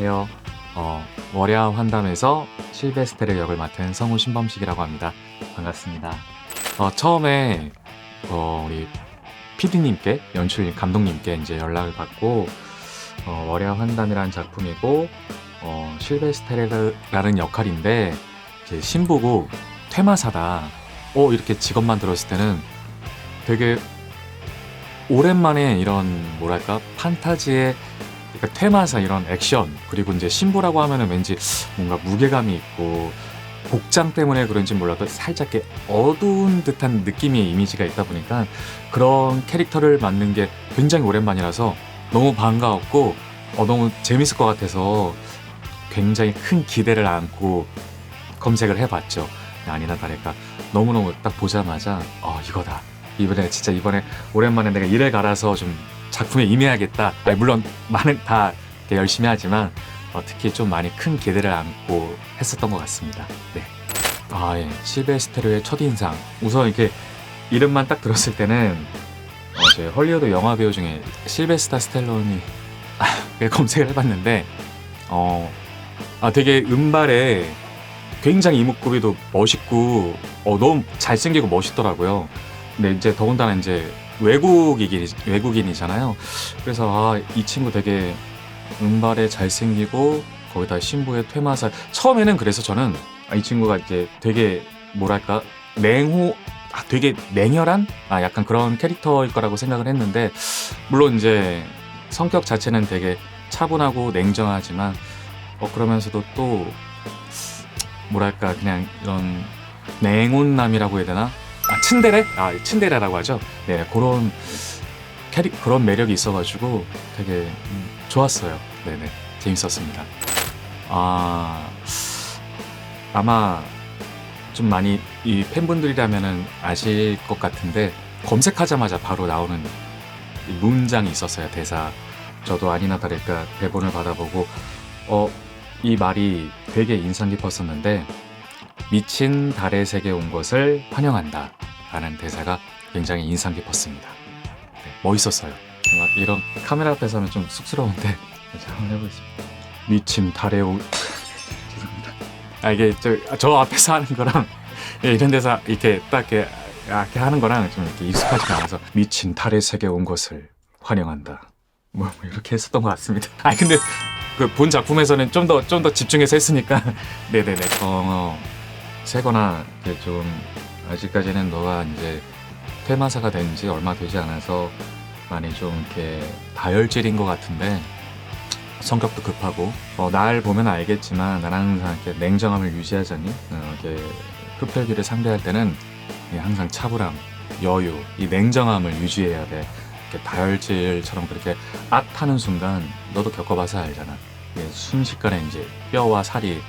안녕하세요. 어, 월야 환담에서 실베스테르 역을 맡은 성우 신범식이라고 합니다. 반갑습니다. 어, 처음에 어, 우리 PD님께 연출 감독님께 이제 연락을 받고 어, 월야 환담이라는 작품이고 어, 실베스테르라는 역할인데 신보고 퇴마사다. 어 이렇게 직업만 들었을 때는 되게 오랜만에 이런 뭐랄까 판타지의 그러니까 퇴마사 이런 액션 그리고 이제 신부라고 하면은 왠지 뭔가 무게감이 있고 복장 때문에 그런지 몰라도 살짝 어두운 듯한 느낌의 이미지가 있다 보니까 그런 캐릭터를 맡는 게 굉장히 오랜만이라서 너무 반가웠고 어, 너무 재밌을 것 같아서 굉장히 큰 기대를 안고 검색을 해봤죠. 아니나 다를까 너무너무 딱 보자마자 어 이거다 이번에 진짜 이번에 오랜만에 내가 일을 갈아서 좀 작품에 임해야겠다. 아니, 물론 많은 다 열심히 하지만 어, 특히 좀 많이 큰 기대를 안고 했었던 것 같습니다. 네. 아 예, 실베스테르의 첫 인상. 우선 이렇게 이름만 딱 들었을 때는 어, 제 헐리우드 영화 배우 중에 실베스타 스텔론이 아, 검색을 해봤는데 어, 아 되게 은발에 굉장히 이목구비도 멋있고 어, 너무 잘생기고 멋있더라고요. 근데 이제 더군다나 이제 외국이긴 외국인이잖아요. 그래서 아, 이 친구 되게 은발에 잘생기고 거기다 신부의 퇴마살. 처음에는 그래서 저는 아, 이 친구가 이제 되게 뭐랄까 냉호 아, 되게 냉혈한? 아 약간 그런 캐릭터일 거라고 생각을 했는데 물론 이제 성격 자체는 되게 차분하고 냉정하지만 어 그러면서도 또 뭐랄까 그냥 이런 냉온남이라고 해야 되나 아 츤데레? 아 츤데레라고 하죠? 네 그런 캐릭 그런 매력이 있어가지고 되게 음, 좋았어요. 네네 재밌었습니다. 아 아마 좀 많이 이 팬분들이라면은 아실 것 같은데 검색하자마자 바로 나오는 이 문장이 있었어요. 대사. 저도 아니나 다를까 대본을 받아보고 어 이 말이 되게 인상 깊었었는데 미친 달의 세계 온 것을 환영한다 라는 대사가 굉장히 인상 깊었습니다. 네, 멋있었어요. 막 이런 카메라 앞에서 하면 좀 쑥스러운데 자 한번 해보겠습니다. 미친 온 죄송합니다. 아 이게 저, 저 앞에서 하는 거랑 예, 이런 데서 이렇게 딱 이렇게, 아, 이렇게 하는 거랑 좀 이렇게 익숙하지가 않아서 미친 달의 세계 온 것을 환영한다. 뭐, 뭐 이렇게 했었던 것 같습니다. 아 근데 그 본 작품에서는 좀 더 좀 더 집중해서 했으니까. 네네네. 어, 세거나 이제 좀 아직까지는 너가 이제 퇴마사가 된 지 얼마 되지 않아서 많이 좀 이렇게 다혈질인 것 같은데 성격도 급하고 어, 날 보면 알겠지만 나는 항상 이렇게 냉정함을 유지하자니 어, 이렇게 흡혈귀를 상대할 때는 이 항상 차분함, 여유, 이 냉정함을 유지해야 돼. 이렇게 다혈질처럼 그렇게 앗하는 순간 너도 겪어봐서 알잖아. 순식간에 이제 뼈와 살이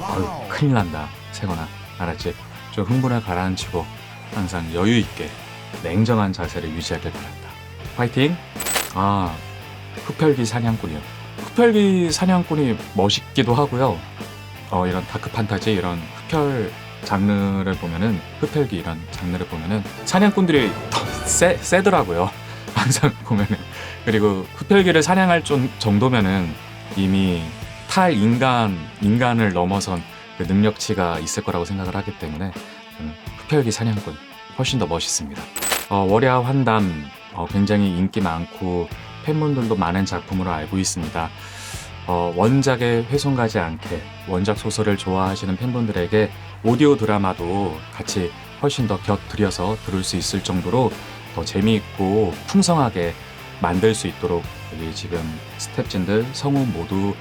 어휴, 큰일 난다. 세거나 알았지? 좀 흥분을 가라앉히고 항상 여유 있게 냉정한 자세를 유지하길 바란다. 화이팅! 아 흡혈귀 사냥꾼이요. 흡혈귀 사냥꾼이 멋있기도 하고요. 어 이런 다크 판타지 이런 흡혈 장르를 보면은 흡혈귀 이런 장르를 보면은 사냥꾼들이 더 세, 세더라고요. 항상 보면은 그리고 흡혈귀를 사냥할 좀 정도면은 이미 탈 인간 인간을 넘어선 그 능력치가 있을 거라고 생각을 하기 때문에 저는 흡혈귀 사냥꾼 훨씬 더 멋있습니다. 어, 월야 환담 어, 굉장히 인기 많고 팬분들도 많은 작품으로 알고 있습니다. 어, 원작에 훼손가지 않게 원작 소설을 좋아하시는 팬분들에게 오디오 드라마도 같이 훨씬 더 곁들여서 들을 수 있을 정도로 더 재미있고 풍성하게 만들 수 있도록 여기 지금 스탭진들 성우 모두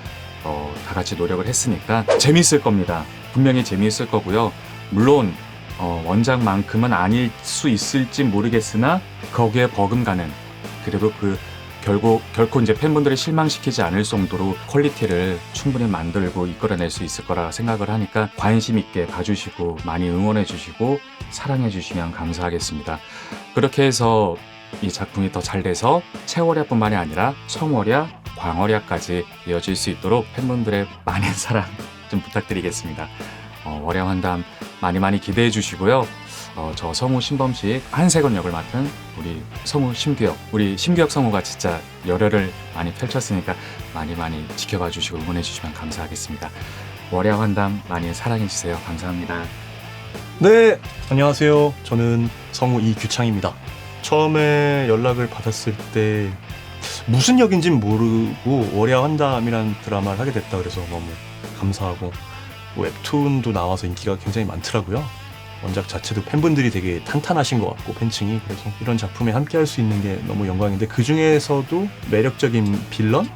어, 다 같이 노력을 했으니까 재미있을 겁니다. 분명히 재미있을 거고요. 물론 어, 원작만큼은 아닐 수 있을지 모르겠으나 거기에 버금가는 그리고 그 결국 결코 이제 팬분들을 실망시키지 않을 정도로 퀄리티를 충분히 만들고 이끌어낼 수 있을 거라 생각을 하니까 관심 있게 봐주시고 많이 응원해 주시고 사랑해 주시면 감사하겠습니다. 그렇게 해서 이 작품이 더 잘 돼서 채월야뿐만이 아니라 청월야, 광월야까지 이어질 수 있도록 팬분들의 많은 사랑 좀 부탁드리겠습니다. 어, 월야환담 많이 많이 기대해 주시고요. 어, 저 성우 신범식 한세건 역을 맡은 우리 성우 심규혁 우리 심규혁 성우가 진짜 열혈을 많이 펼쳤으니까 많이 많이 지켜봐 주시고 응원해 주시면 감사하겠습니다. 월야 환담 많이 사랑해 주세요. 감사합니다. 네, 안녕하세요. 저는 성우 이규창입니다. 처음에 연락을 받았을 때 무슨 역인진 모르고 월야 환담이란 드라마를 하게 됐다 그래서 너무 감사하고 뭐 웹툰도 나와서 인기가 굉장히 많더라고요. 원작 자체도 팬분들이 되게 탄탄하신 것 같고 팬층이 그래서 이런 작품에 함께 할 수 있는 게 너무 영광인데 그 중에서도 매력적인 빌런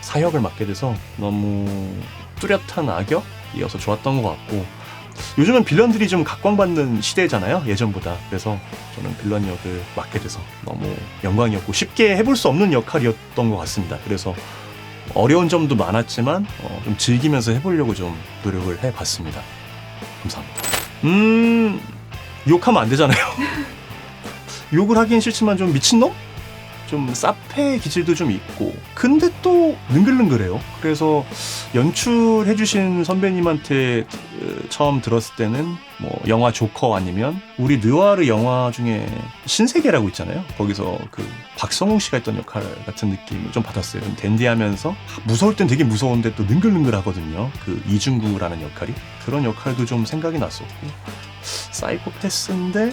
사역을 맡게 돼서 너무 뚜렷한 악역 이어서 좋았던 것 같고 요즘은 빌런들이 좀 각광받는 시대잖아요 예전보다. 그래서 저는 빌런 역을 맡게 돼서 너무 영광이었고 쉽게 해볼 수 없는 역할이었던 것 같습니다. 그래서 어려운 점도 많았지만 어, 좀 즐기면서 해보려고 좀 노력을 해봤습니다. 감사합니다. 음 욕하면 안 되잖아요. 욕을 하긴 싫지만 좀 미친놈? 좀 사페 기질도 좀 있고 근데 또 능글능글해요. 그래서 연출해 주신 선배님한테 어, 처음 들었을 때는 뭐 영화 조커 아니면 우리 느와르 영화 중에 신세계라고 있잖아요. 거기서 그 박성웅 씨가 했던 역할 같은 느낌을 좀 받았어요. 좀 댄디하면서 무서울 땐 되게 무서운데 또 능글능글하거든요. 그 이중구라는 역할이. 그런 역할도 좀 생각이 났었고. 사이코패스인데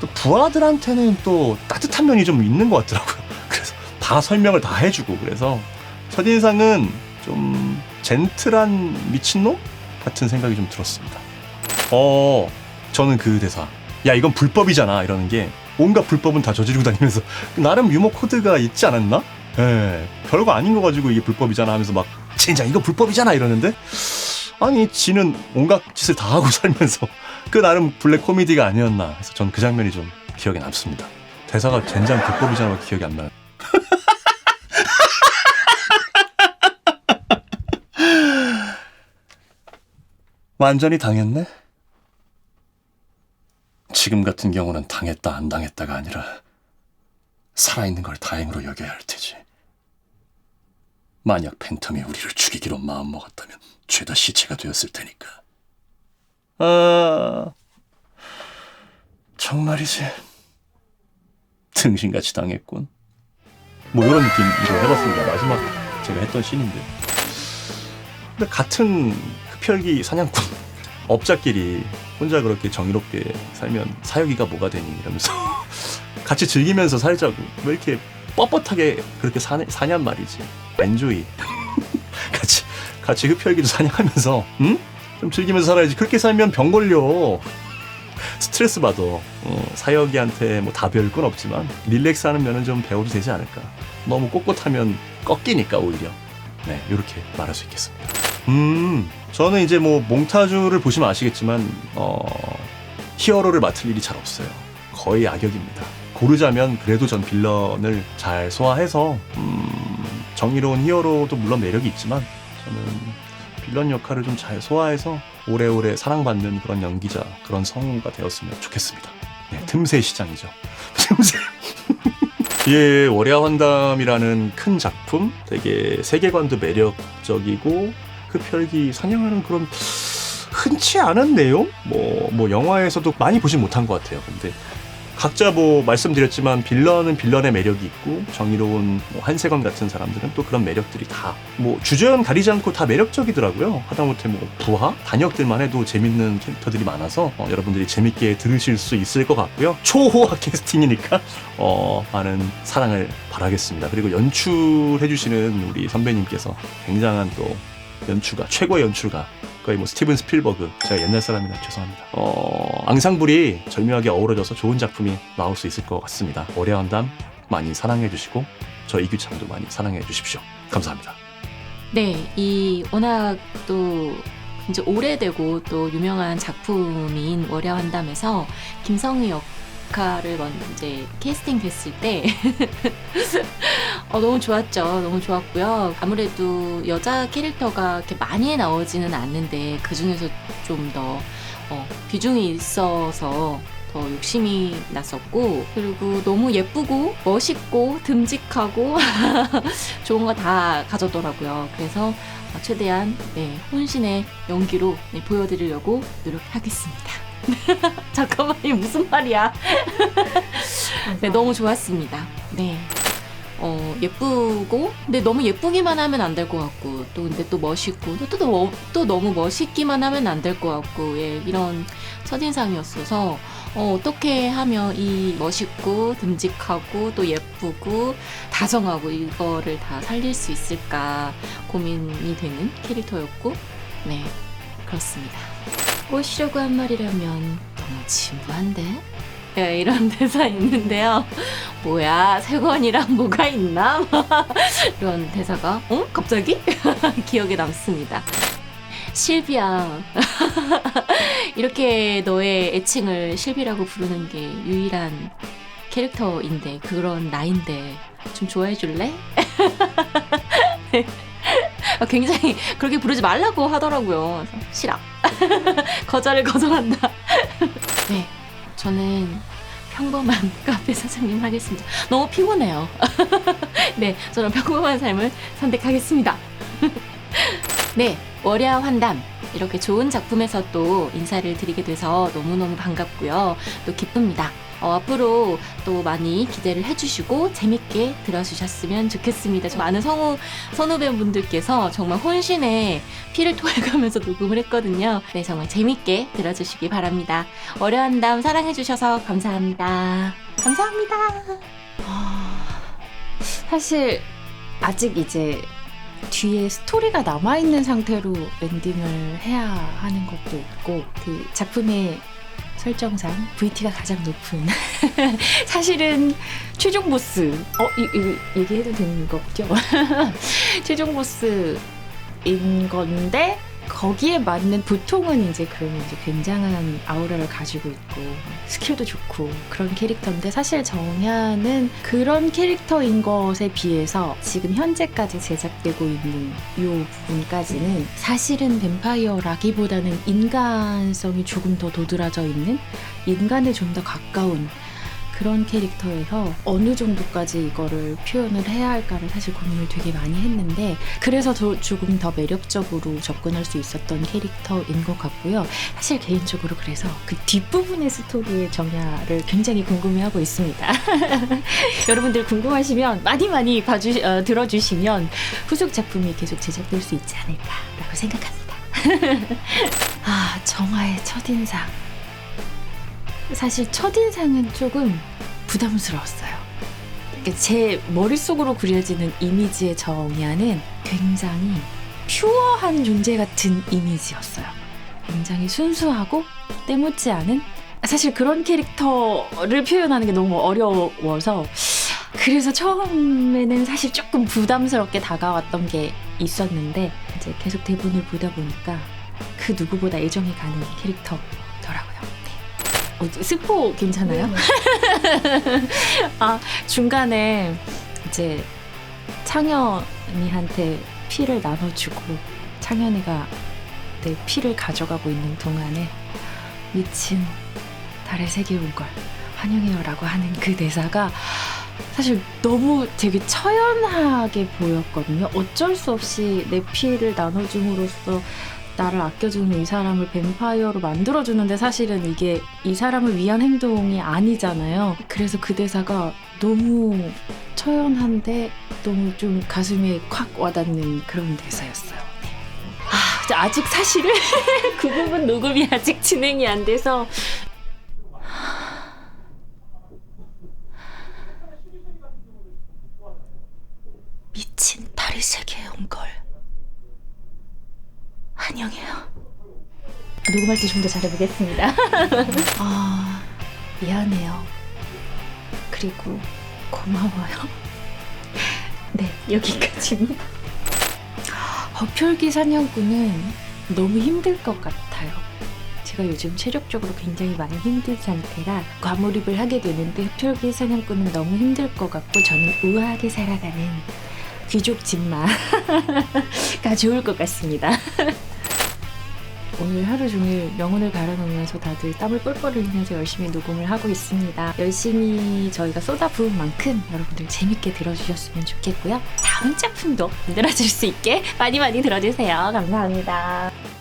또 부하들한테는 또 따뜻한 면이 좀 있는 것 같더라고요 다 설명을 다 해주고 그래서 첫인상은 좀 젠틀한 미친놈 같은 생각이 좀 들었습니다. 어, 저는 그 대사. 야, 이건 불법이잖아. 이러는 게 온갖 불법은 다 저지르고 다니면서 나름 유머 코드가 있지 않았나? 예, 별거 아닌 거 가지고 이게 불법이잖아 하면서 막 진짜 이거 불법이잖아 이러는데 아니 지는 온갖 짓을 다 하고 살면서 그 나름 블랙 코미디가 아니었나 해서 전 그 장면이 좀 기억에 남습니다. 대사가 젠장 불법이잖아 기억이 안 나요. 완전히 당했네? 지금 같은 경우는 당했다 안 당했다가 아니라 살아있는 걸 다행으로 여겨야 할 테지. 만약 팬텀이 우리를 죽이기로 마음먹었다면 죄다 시체가 되었을 테니까. 아, 정말이지. 등신같이 당했군. 뭐 이런 느낌으로 해봤습니다. 마지막 제가 했던 씬인데. 근데 같은 흡혈귀 사냥꾼. 업자끼리 혼자 그렇게 정의롭게 살면 사여기가 뭐가 되니 이러면서 같이 즐기면서 살자고. 왜 이렇게 뻣뻣하게 그렇게 사, 사냔 말이지. 엔조이. 같이 같이 흡혈귀도 사냥하면서 응? 좀 즐기면서 살아야지. 그렇게 살면 병 걸려. 스트레스 받아. 어, 사여기한테 뭐 다 별건 없지만 릴렉스하는 면은 좀 배워도 되지 않을까. 너무 꼿꼿하면 꺾이니까 오히려. 네 이렇게 말할 수 있겠습니다 음, 저는 이제 뭐 몽타주를 보시면 아시겠지만 어, 히어로를 맡을 일이 잘 없어요. 거의 악역입니다. 고르자면 그래도 전 빌런을 잘 소화해서 음, 정의로운 히어로도 물론 매력이 있지만 저는 빌런 역할을 좀 잘 소화해서 오래오래 사랑받는 그런 연기자, 그런 성우가 되었으면 좋겠습니다. 네, 틈새 시장이죠. 틈새. 예, 월야 환담이라는 큰 작품, 되게 세계관도 매력적이고 흡혈귀 사냥하는 그런 흔치 않은 내용? 뭐, 뭐 영화에서도 많이 보진 못한 것 같아요. 근데 각자 뭐 말씀드렸지만 빌런은 빌런의 매력이 있고 정의로운 뭐 한세건 같은 사람들은 또 그런 매력들이 다 뭐 주저연 가리지 않고 다 매력적이더라고요. 하다못해 뭐 부하 단역들만 해도 재밌는 캐릭터들이 많아서 어, 여러분들이 재밌게 들으실 수 있을 것 같고요. 초호화 캐스팅이니까 어, 많은 사랑을 바라겠습니다. 그리고 연출해주시는 우리 선배님께서 굉장한 또 연출가 최고의 연출가. 거의 뭐 스티븐 스필버그. 제가 옛날 사람이라 죄송합니다. 어. 앙상블이 절묘하게 어우러져서 좋은 작품이 나올 수 있을 것 같습니다. 월야한 담 많이 사랑해 주시고 저 이규창도 많이 사랑해 주십시오. 감사합니다. 네, 이 워낙 또 이제 오래되고 또 유명한 작품인 월야환담에서 김성희 역 할을 먼저 캐스팅 됐을 때 어, 너무 좋았죠. 너무 좋았고요. 아무래도 여자 캐릭터가 이렇게 많이 나오지는 않는데 그 중에서 좀더 어, 비중이 있어서 더 욕심이 났었고 그리고 너무 예쁘고 멋있고 듬직하고 좋은 거 다 가졌더라고요. 그래서 어, 최대한 네, 혼신의 연기로 네, 보여드리려고 노력하겠습니다. 잠깐만 이게 무슨 말이야? 네, 너무 좋았습니다. 네. 어, 예쁘고, 근데 너무 예쁘기만 하면 안 될 것 같고, 또 근데 또 멋있고, 또, 또, 너- 또 너무 멋있기만 하면 안 될 것 같고, 예, 이런 첫인상이었어서, 어, 어떻게 하면 이 멋있고, 듬직하고, 또 예쁘고, 다정하고, 이거를 다 살릴 수 있을까 고민이 되는 캐릭터였고, 네, 그렇습니다. 꼬시려고 한 말이라면 너무 진부한데? 네, 이런 대사 있는데요. 뭐야, 세권이랑 뭐가 있나? 이런 대사가, 어? 갑자기? 기억에 남습니다. 실비야. 이렇게 너의 애칭을 실비라고 부르는 게 유일한 캐릭터인데, 그런 나인데, 좀 좋아해 줄래? 네. 아, 굉장히 그렇게 부르지 말라고 하더라고요. 그래서 싫어. 거절을 거절한다. 네, 저는 평범한 카페 사장님 하겠습니다. 너무 피곤해요. 네, 저는 평범한 삶을 선택하겠습니다. 네, 월야 환담. 이렇게 좋은 작품에서 또 인사를 드리게 돼서 너무너무 반갑고요. 또 기쁩니다. 어, 앞으로 또 많이 기대를 해주시고 재밌게 들어주셨으면 좋겠습니다. 저 많은 성우 선후배분들께서 정말 혼신의 피를 토해가면서 녹음을 했거든요. 네, 정말 재밌게 들어주시기 바랍니다. 어려운 다음 사랑해주셔서 감사합니다. 감사합니다. 사실 아직 이제 뒤에 스토리가 남아있는 상태로 엔딩을 해야 하는 것도 있고 그 작품의 설정상 VT가 가장 높은. 사실은 최종 보스. 어 이, 이 얘기해도 되는 거죠? 최종 보스인 건데 거기에 맞는 보통은 이제 그러면 이제 굉장한 아우라를 가지고 있고 스킬도 좋고 그런 캐릭터인데 사실 정야는 그런 캐릭터인 것에 비해서 지금 현재까지 제작되고 있는 이 부분까지는 사실은 뱀파이어라기보다는 인간성이 조금 더 도드라져 있는 인간에 좀 더 가까운 그런 캐릭터에서 어느 정도까지 이거를 표현을 해야 할까를 사실 고민을 되게 많이 했는데 그래서 더 조금 더 매력적으로 접근할 수 있었던 캐릭터인 것 같고요. 사실 개인적으로 그래서 그 뒷부분의 스토리의 정야를 굉장히 궁금해하고 있습니다. 여러분들 궁금하시면 많이 많이 봐주 어, 들어주시면 후속 작품이 계속 제작될 수 있지 않을까라고 생각합니다. 아 정화의 첫인상 사실 첫인상은 조금 부담스러웠어요. 제 머릿속으로 그려지는 이미지의 정야는 굉장히 퓨어한 존재 같은 이미지였어요. 굉장히 순수하고 때묻지 않은 사실 그런 캐릭터를 표현하는 게 너무 어려워서 그래서 처음에는 사실 조금 부담스럽게 다가왔던 게 있었는데 이제 계속 대본을 보다 보니까 그 누구보다 애정이 가는. 어, 스포 괜찮아요? 아 중간에 이제 창현이한테 피를 나눠주고 창현이가 내 피를 가져가고 있는 동안에 미친 달의 세계 온걸 환영해요라고 하는 그 대사가 사실 너무 되게 처연하게 보였거든요. 어쩔 수 없이 내 피를 나눠줌으로써 나를 아껴주는 이 사람을 뱀파이어로 만들어주는데 사실은 이게 이 사람을 위한 행동이 아니잖아요. 그래서 그 대사가 너무 처연한데 너무 좀 가슴에 콱 와닿는 그런 대사였어요. 네. 아, 저 아직 사실은 그 부분 녹음이 아직 진행이 안 돼서 미친 달이 세계에 온 걸 환영해요. 녹음할 때 좀 더 잘해보겠습니다. 아 미안해요. 그리고 고마워요. 네 여기까지입니다. 허펼기 사냥꾼은 너무 힘들 것 같아요. 제가 요즘 체력적으로 굉장히 많이 힘든 상태라 과몰입을 하게 되는데 흡혈귀 사냥꾼은 너무 힘들 것 같고 저는 우아하게 살아가는 귀족 집마가 좋을 것 같습니다. 오늘 하루 종일 영혼을 갈아놓으면서 다들 땀을 뻘뻘 흘리면서 열심히 녹음을 하고 있습니다. 열심히 저희가 쏟아부은 만큼 여러분들 재밌게 들어주셨으면 좋겠고요. 다음 작품도 만들어줄 수 있게 많이 많이 들어주세요. 감사합니다.